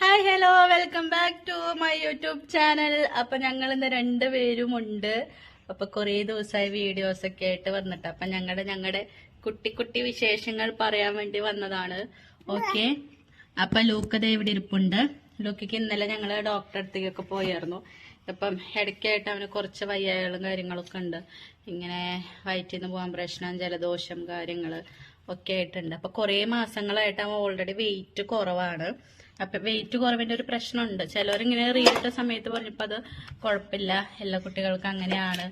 Hi hello welcome back to my YouTube channel അപ്പൊ ഞങ്ങൾ ഇന്ന് രണ്ടുപേരും ഉണ്ട്. അപ്പൊ കുറേ ദിവസമായി വീഡിയോസ് ഒക്കെ ആയിട്ട് വന്നിട്ട്. അപ്പൊ ഞങ്ങളുടെ ഞങ്ങളുടെ കുട്ടി കുട്ടി വിശേഷങ്ങൾ പറയാൻ വേണ്ടി വന്നതാണ്. ഓക്കെ അപ്പൊ ലൂക്കത് ഇവിടെ ഇരിപ്പുണ്ട്. ലൂക്കയ്ക്ക് ഇന്നലെ ഞങ്ങൾ ഡോക്ടറെ അടുത്തേക്കൊക്കെ പോയായിരുന്നു. ഇപ്പം ഇടയ്ക്കായിട്ട് അവന് കുറച്ച് വയ്യായകളും കാര്യങ്ങളൊക്കെ ഉണ്ട്. ഇങ്ങനെ വയറ്റിൽ നിന്ന് പോകാൻ പ്രശ്നം ജലദോഷം കാര്യങ്ങൾ ഒക്കെ ആയിട്ടുണ്ട്. അപ്പൊ കുറേ മാസങ്ങളായിട്ട് അവൻ ഓൾറെഡി വെയിറ്റ് കുറവാണ്. അപ്പൊ വെയിറ്റ് കുറവിന്റെ ഒരു പ്രശ്നമുണ്ട്. ചിലവരിങ്ങനെ റീലിട്ട സമയത്ത് പറഞ്ഞപ്പോ അത് കുഴപ്പമില്ല. എല്ലാ കുട്ടികൾക്കും അങ്ങനെയാണ്.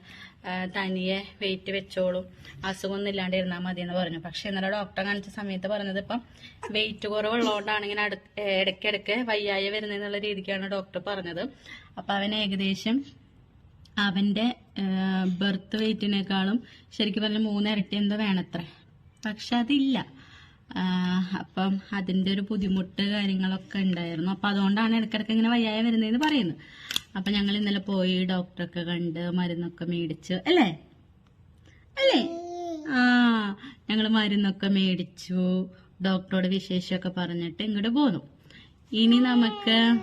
തനിയെ വെയിറ്റ് വെച്ചോളും. അസുഖമൊന്നും ഇല്ലാണ്ട് ഇരുന്നാൽ മതി എന്ന് പറഞ്ഞു. പക്ഷെ ഇന്നലെ ഡോക്ടർ കാണിച്ച സമയത്ത് പറഞ്ഞത് ഇപ്പം വെയിറ്റ് കുറവുള്ളതുകൊണ്ടാണ് ഇങ്ങനെ ഇടയ്ക്കിടയ്ക്ക് വയ്യായ വരുന്നതെന്നുള്ള രീതിക്കാണ് ഡോക്ടർ പറഞ്ഞത്. അപ്പൊ അവൻ ഏകദേശം അവന്റെ ബർത്ത് വെയിറ്റിനേക്കാളും ശരിക്കും പറഞ്ഞാൽ മൂന്നിരട്ടി എന്തോ വേണത്രേ. പക്ഷെ അതില്ല. അപ്പം അതിന്റെ ഒരു ബുദ്ധിമുട്ട് കാര്യങ്ങളൊക്കെ ഉണ്ടായിരുന്നു. അപ്പം അതുകൊണ്ടാണ് ഇടയ്ക്കിടയ്ക്ക് ഇങ്ങനെ വയ്യായ വരുന്നതെന്ന് പറയുന്നത്. അപ്പം ഞങ്ങൾ ഇന്നലെ പോയി ഡോക്ടറൊക്കെ കണ്ട് മരുന്നൊക്കെ മേടിച്ച്. അല്ലേ? അല്ലേ? ആ ഞങ്ങൾ മരുന്നൊക്കെ മേടിച്ചു. ഡോക്ടറോട് വിശേഷമൊക്കെ പറഞ്ഞിട്ട് ഇങ്ങോട്ട് പോന്നു. ഇനി നമുക്ക്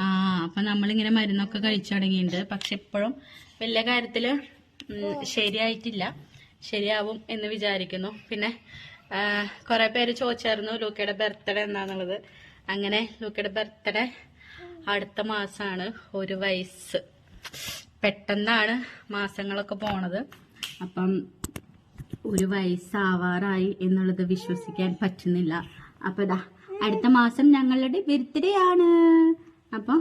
ആ അപ്പം നമ്മളിങ്ങനെ മരുന്നൊക്കെ കഴിച്ചു തുടങ്ങിയിട്ടുണ്ട്. പക്ഷെ ഇപ്പോഴും വലിയ കാര്യത്തിൽ ശരിയായിട്ടില്ല. ശരിയാവും എന്ന് വിചാരിക്കുന്നു. പിന്നെ കുറെ പേര് ചോദിച്ചായിരുന്നു ലൂക്കയുടെ ബർത്ത്ഡേ എന്താന്നുള്ളത്. അങ്ങനെ ലൂക്കയുടെ ബർത്ത്ഡേ അടുത്ത മാസമാണ് ഒരു വയസ്സ്. പെട്ടെന്നാണ് മാസങ്ങളൊക്കെ പോണത്. അപ്പം ഒരു വയസ്സാവാറായി എന്നുള്ളത് വിശ്വസിക്കാൻ പറ്റുന്നില്ല. അപ്പൊ ഇതാ അടുത്ത മാസം ഞങ്ങളുടെ ബർത്ത്ഡേ ആണ്. അപ്പൊ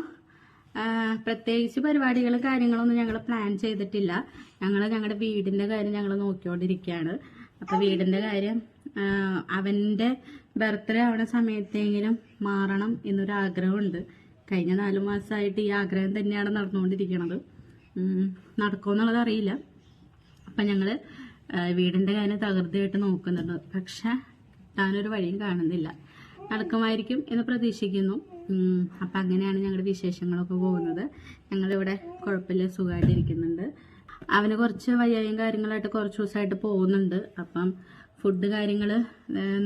പ്രത്യേകിച്ച് പരിപാടികളും കാര്യങ്ങളൊന്നും ഞങ്ങൾ പ്ലാൻ ചെയ്തിട്ടില്ല. ഞങ്ങൾ ഞങ്ങളുടെ വീടിന്റെ കാര്യം ഞങ്ങൾ നോക്കിക്കൊണ്ടിരിക്കുകയാണ് അപ്പൊ വീടിന്റെ കാര്യം ആ, അവന്റെ ബർത്ത്ഡേ ആവുന്ന സമയത്തെങ്കിലും മാറണം എന്നൊരു ആഗ്രഹമുണ്ട് കഴിഞ്ഞ നാല് മാസമായിട്ട് ഈ ആഗ്രഹം തന്നെയാണ് നടന്നുകൊണ്ടിരിക്കുന്നത് നടക്കുമോ നടക്കുമെന്നുള്ളത് അറിയില്ല. അപ്പം ഞങ്ങൾ വീടിന്റെ കാര്യം തകൃതിയായിട്ട് നോക്കുന്നുണ്ട് പക്ഷെ കിട്ടാനൊരു വഴിയും കാണുന്നില്ല. നടക്കുമായിരിക്കും എന്ന് പ്രതീക്ഷിക്കുന്നു. അപ്പം അങ്ങനെയാണ് ഞങ്ങളുടെ വിശേഷങ്ങളൊക്കെ പോകുന്നത്. ഞങ്ങളിവിടെ കുഴപ്പമില്ല സുഖമായിട്ടിരിക്കുന്നുണ്ട്. അവന് കുറച്ച് വയ്യായും കാര്യങ്ങളായിട്ട് കുറച്ച് ദിവസമായിട്ട് പോകുന്നുണ്ട്. അപ്പം ഫുഡ് കാര്യങ്ങൾ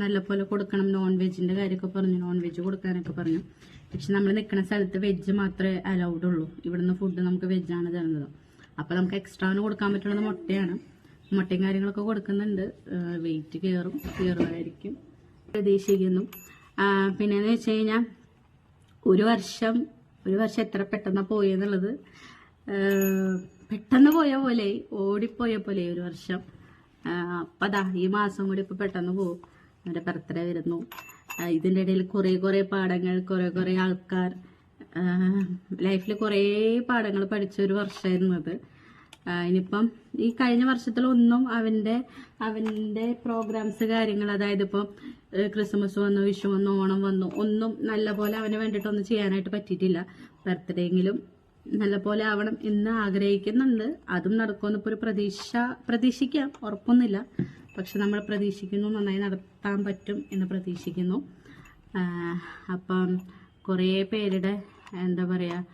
നല്ലപോലെ കൊടുക്കണം. നോൺ വെജിന്റെ കാര്യമൊക്കെ പറഞ്ഞു. നോൺ വെജ് കൊടുക്കാനൊക്കെ പറഞ്ഞു. പക്ഷെ നമ്മൾ നിൽക്കുന്ന സ്ഥലത്ത് വെജ് മാത്രമേ അലൗഡ് ഉള്ളൂ. ഇവിടുന്ന് ഫുഡ് നമുക്ക് വെജാണ് തരുന്നത്. അപ്പോൾ നമുക്ക് എക്സ്ട്രാന് കൊടുക്കാൻ പറ്റുന്നത് മുട്ടയാണ്. മുട്ടയും കാര്യങ്ങളൊക്കെ കൊടുക്കുന്നുണ്ട്. വെയിറ്റ് കയറും. കയറുമായിരിക്കും. പ്രതീക്ഷിക്കുന്നു. പിന്നെയെന്ന് വെച്ച് കഴിഞ്ഞാൽ ഒരു വർഷം ഒരു വർഷം എത്ര പെട്ടെന്ന് പോയെന്നുള്ളത് പെട്ടെന്ന് പോയ പോലെ ഓടിപ്പോയ പോലെ ഒരു വർഷം. അപ്പൊ അതാ ഈ മാസം കൂടി ഇപ്പൊ പെട്ടെന്ന് പോകും അവരെ ബർത്ത്ഡേ വരുന്നു. ഇതിന്റെ ഇടയിൽ കുറെ കുറെ പാഠങ്ങൾ കുറെ കുറെ ആൾക്കാർ ലൈഫിൽ കുറേ പാഠങ്ങൾ പഠിച്ച ഒരു വർഷമായിരുന്നു അത്. ഇനിയിപ്പം ഈ കഴിഞ്ഞ വർഷത്തിലൊന്നും അവന്റെ അവന്റെ പ്രോഗ്രാംസ് കാര്യങ്ങൾ അതായത് ഇപ്പം ക്രിസ്മസ് വന്നു വിഷു വന്നു ഓണം വന്നു ഒന്നും നല്ല പോലെ അവന് വേണ്ടിയിട്ടൊന്നും ചെയ്യാനായിട്ട് പറ്റിയിട്ടില്ല. ബർത്ത്ഡേ എങ്കിലും നല്ല പോലെ ആവണം എന്ന് ആഗ്രഹിക്കുന്നുണ്ട്. അതും നടക്കുമെന്ന് ഇപ്പോൾ ഒരു പ്രതീക്ഷ പ്രതീക്ഷിക്കാം. ഉറപ്പൊന്നുമില്ല. പക്ഷെ നമ്മൾ പ്രതീക്ഷിക്കുന്നു നന്നായി നടത്താൻ പറ്റും എന്ന് പ്രതീക്ഷിക്കുന്നു. അപ്പം കുറേ പേരുടെ എന്താ പറയുക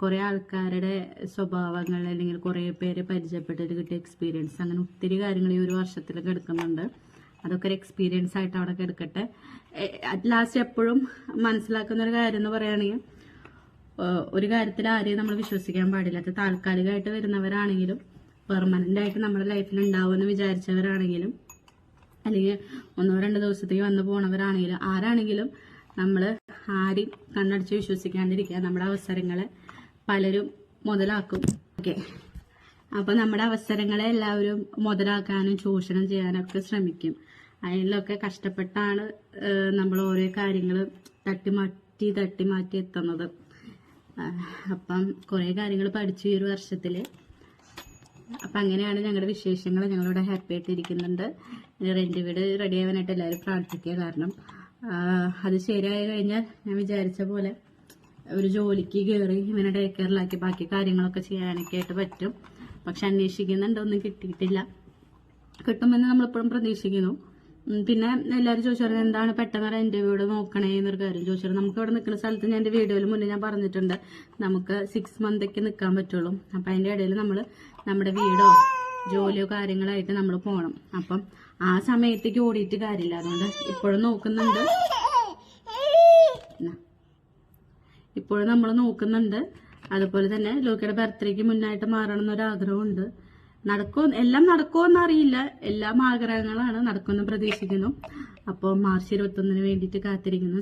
കുറേ ആൾക്കാരുടെ സ്വഭാവങ്ങൾ അല്ലെങ്കിൽ കുറേ പേര് പരിചയപ്പെട്ടിട്ട് കിട്ടിയ എക്സ്പീരിയൻസ് അങ്ങനെ ഒത്തിരി കാര്യങ്ങൾ ഈ ഒരു വർഷത്തിലൊക്കെ എടുക്കുന്നുണ്ട്. അതൊക്കെ ഒരു എക്സ്പീരിയൻസ് ആയിട്ട് അവിടെ എടുക്കട്ടെ അറ്റ് ലാസ്റ്റ് എപ്പോഴും മനസ്സിലാക്കുന്ന ഒരു കാര്യം എന്ന് പറയുകയാണെങ്കിൽ ഒരു കാര്യത്തിൽ ആരെയും നമ്മൾ വിശ്വസിക്കാൻ പാടില്ല. അത് താൽക്കാലികമായിട്ട് വരുന്നവരാണെങ്കിലും പെർമനന്റ് ആയിട്ട് നമ്മുടെ ലൈഫിൽ ഉണ്ടാവുമെന്ന് വിചാരിച്ചവരാണെങ്കിലും അല്ലെങ്കിൽ ഒന്നോ രണ്ടോ ദിവസത്തേക്ക് വന്നു പോണവരാണെങ്കിലും ആരാണെങ്കിലും നമ്മൾ ആരും കണ്ണടിച്ച് വിശ്വസിക്കാണ്ടിരിക്കുക നമ്മുടെ അവസരങ്ങളെ പലരും മുതലാക്കും. ഓക്കെ. അപ്പൊ നമ്മുടെ അവസരങ്ങളെ എല്ലാവരും മുതലാക്കാനും ചൂഷണം ചെയ്യാനൊക്കെ ശ്രമിക്കും. അതിലൊക്കെ കഷ്ടപ്പെട്ടാണ് നമ്മൾ ഓരോ കാര്യങ്ങൾ തട്ടിമാറ്റി തട്ടിമാറ്റി എത്തുന്നത്. അപ്പം കുറേ കാര്യങ്ങൾ പഠിച്ചു ഈ ഒരു വർഷത്തിൽ അപ്പം അങ്ങനെയാണ് ഞങ്ങളുടെ വിശേഷങ്ങൾ ഞങ്ങളിവിടെ ഹാപ്പി ആയിട്ട് ഇരിക്കുന്നുണ്ട് റെന്റ് വീട് റെഡി ആവാനായിട്ട് എല്ലാവരും പ്രാർത്ഥിക്കുക കാരണം അത് ശരിയായി കഴിഞ്ഞാൽ ഞാൻ വിചാരിച്ച പോലെ ഒരു ജോലിക്ക് കയറി ഇവനെ ഡേ കെയറിലാക്കി ബാക്കി കാര്യങ്ങളൊക്കെ ചെയ്യാനൊക്കെ ആയിട്ട് പറ്റും. പക്ഷെ അന്വേഷിക്കുന്നുണ്ട് ഒന്നും കിട്ടിയിട്ടില്ല. കിട്ടുമെന്ന് നമ്മളെപ്പോഴും പ്രതീക്ഷിക്കുന്നു. പിന്നെ എല്ലാവരും ചോദിച്ചാൽ എന്താണ് പെട്ടെന്ന് എന്റെ വീട് നോക്കണേ എന്നൊരു കാര്യം. ചോദിച്ചാൽ നമുക്ക് ഇവിടെ നിൽക്കുന്ന സ്ഥലത്ത് ഞാൻ എന്റെ വീഡിയോയിൽ മുന്നേ ഞാൻ പറഞ്ഞിട്ടുണ്ട്. നമുക്ക് സിക്സ് മന്തൊക്കെ നിൽക്കാൻ പറ്റുള്ളൂ. അപ്പം അതിന്റെ ഇടയിൽ നമ്മൾ നമ്മുടെ വീടോ ജോലിയോ കാര്യങ്ങളായിട്ട് നമ്മൾ പോകണം അപ്പം ആ സമയത്തേക്ക് ഓടിയിട്ട് കാര്യമില്ല. അതുകൊണ്ട് ഇപ്പോഴും നോക്കുന്നുണ്ട്. ഇപ്പോഴും നമ്മൾ നോക്കുന്നുണ്ട്. അതുപോലെ തന്നെ ലോക്കിയുടെ ബർത്ത്ഡേക്ക് മുന്നായിട്ട് മാറണം എന്നൊരു ആഗ്രഹമുണ്ട് നടക്കോ എല്ലാം നടക്കുമോ അറിയില്ല എല്ലാം ആഗ്രഹങ്ങളാണ് നടക്കുമെന്ന് പ്രതീക്ഷിക്കുന്നു. അപ്പോൾ മാർച്ച് ഇരുപത്തൊന്നിന് വേണ്ടിയിട്ട് കാത്തിരിക്കുന്നു.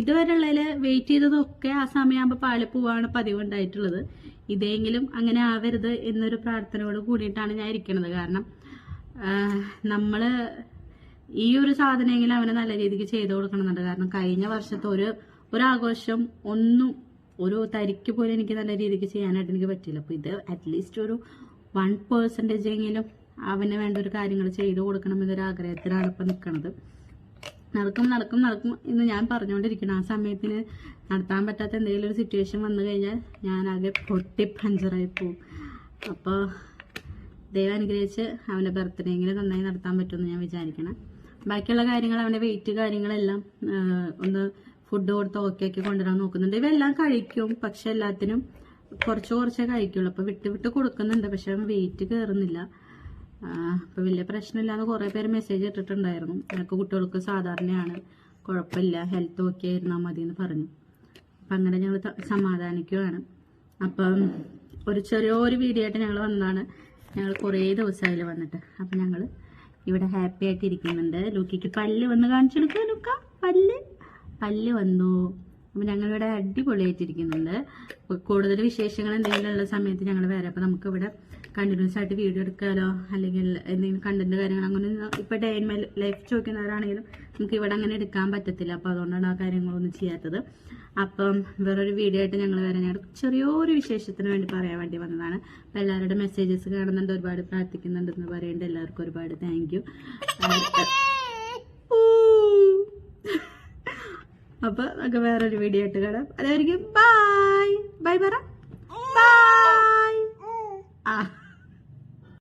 ഇതുവരെയുള്ളതിൽ വെയിറ്റ് ചെയ്തതൊക്കെ ആ സമയമാകുമ്പോൾ പാളി പോവാണ് പതിവ് ഉണ്ടായിട്ടുള്ളത്. ഇതെങ്കിലും അങ്ങനെ ആവരുത് എന്നൊരു പ്രാർത്ഥനയോട് കൂടിയിട്ടാണ് ഞാൻ ഇരിക്കുന്നത്. കാരണം നമ്മൾ ഈ ഒരു സാധനമെങ്കിലും അവന് നല്ല രീതിക്ക് ചെയ്തു കൊടുക്കണമെന്നുണ്ട്. കാരണം കഴിഞ്ഞ വർഷത്തെ ഒരു ഒരാഘോഷം ഒന്നും ഒരു തരിക്ക് പോലും എനിക്ക് നല്ല രീതിക്ക് ചെയ്യാനായിട്ട് എനിക്ക് പറ്റില്ല അപ്പൊ ഇത് അറ്റ്ലീസ്റ്റ് ഒരു വൺ പേഴ്സന്റേജ് എങ്കിലും അവന് വേണ്ട ഒരു കാര്യങ്ങൾ ചെയ്തു കൊടുക്കണം എന്നൊരു ആഗ്രഹത്തിലാണ് ഇപ്പം നിൽക്കുന്നത് നടക്കും നടക്കും നടക്കും എന്ന് ഞാൻ പറഞ്ഞുകൊണ്ടിരിക്കണം ആ സമയത്തിന് നടത്താൻ പറ്റാത്ത എന്തെങ്കിലും ഒരു സിറ്റുവേഷൻ വന്നു കഴിഞ്ഞാൽ ഞാൻ ആകെ പൊട്ടി പഞ്ചറായി പോവും. അപ്പോൾ ദൈവം അനുഗ്രഹിച്ച് അവന്റെ ബർത്ത്ഡേ എങ്കിലും നന്നായി നടത്താൻ പറ്റുമെന്ന് ഞാൻ വിചാരിക്കണം. ബാക്കിയുള്ള കാര്യങ്ങൾ അവന്റെ വെയിറ്റ് കാര്യങ്ങളെല്ലാം ഒന്ന് ഫുഡ് കൊടുത്ത് ഓക്കെ ആക്കി കൊണ്ടുവരാൻ നോക്കുന്നുണ്ട്. ഇവയെല്ലാം കഴിക്കും പക്ഷെ എല്ലാത്തിനും കുറച്ച് കുറച്ചേ കഴിക്കുള്ളൂ. അപ്പോൾ വിട്ട് വിട്ട് കൊടുക്കുന്നുണ്ട് പക്ഷെ വെയിറ്റ് കയറുന്നില്ല അപ്പോൾ വലിയ പ്രശ്നമില്ലാതെ കുറേ പേര് മെസ്സേജ് ഇട്ടിട്ടുണ്ടായിരുന്നു. എനിക്ക് കുട്ടികൾക്ക് സാധാരണയാണ് കുഴപ്പമില്ല ഹെൽത്ത് ഓക്കെ ആയിരുന്നാൽ മതി എന്ന് പറഞ്ഞു. അപ്പം അങ്ങനെ ഞങ്ങൾ സമാധാനിക്കുകയാണ് അപ്പം ഒരു ചെറിയൊരു വീഡിയോ ആയിട്ട് ഞങ്ങൾ വന്നതാണ്. ഞങ്ങൾ കുറേ ദിവസമായി വന്നിട്ട്. അപ്പം ഞങ്ങൾ ഇവിടെ ഹാപ്പി ആയിട്ട് ഇരിക്കുന്നുണ്ട്. ലൂക്കിക്ക് പല്ല് വന്ന് കാണിച്ചു കൊടുക്കുക പല്ല്. പല്ല് വന്നു. അപ്പം ഞങ്ങളിവിടെ അടിപൊളിയായിട്ടിരിക്കുന്നുണ്ട്. കൂടുതൽ വിശേഷങ്ങൾ എന്തെങ്കിലും ഉള്ള സമയത്ത് ഞങ്ങൾ വരാം. അപ്പം നമുക്കിവിടെ കണ്ടിന്യൂസ് ആയിട്ട് വീഡിയോ എടുക്കാലോ? അല്ലെങ്കിൽ എന്തെങ്കിലും കണ്ടന്റ് കാര്യങ്ങൾ അങ്ങനെ ഇപ്പോൾ ഡേ ഇൻ മൈ ലൈഫ് ചോദിക്കുന്നവരാണെങ്കിലും നമുക്ക് ഇവിടെ അങ്ങനെ എടുക്കാൻ പറ്റത്തില്ല. അപ്പോൾ അതുകൊണ്ടാണ് ആ കാര്യങ്ങളൊന്നും ചെയ്യാത്തത്. അപ്പം വേറൊരു വീഡിയോ ആയിട്ട് ഞങ്ങൾ വരാൻ ഞങ്ങൾ ചെറിയൊരു വിശേഷത്തിന് വേണ്ടി പറയാൻ വേണ്ടി വന്നതാണ്. അപ്പം എല്ലാവരുടെ മെസ്സേജസ് കാണുന്നുണ്ട് ഒരുപാട് പ്രാർത്ഥിക്കുന്നുണ്ടെന്ന് പറയുന്നുണ്ട്. എല്ലാവർക്കും ഒരുപാട് താങ്ക് യു അപ്പൊ നമുക്ക് വേറൊരു വീഡിയോ ഇട്ട് കാണാം. അതായിരിക്കും. ബായ് ബൈ പറ ബായ് ആ.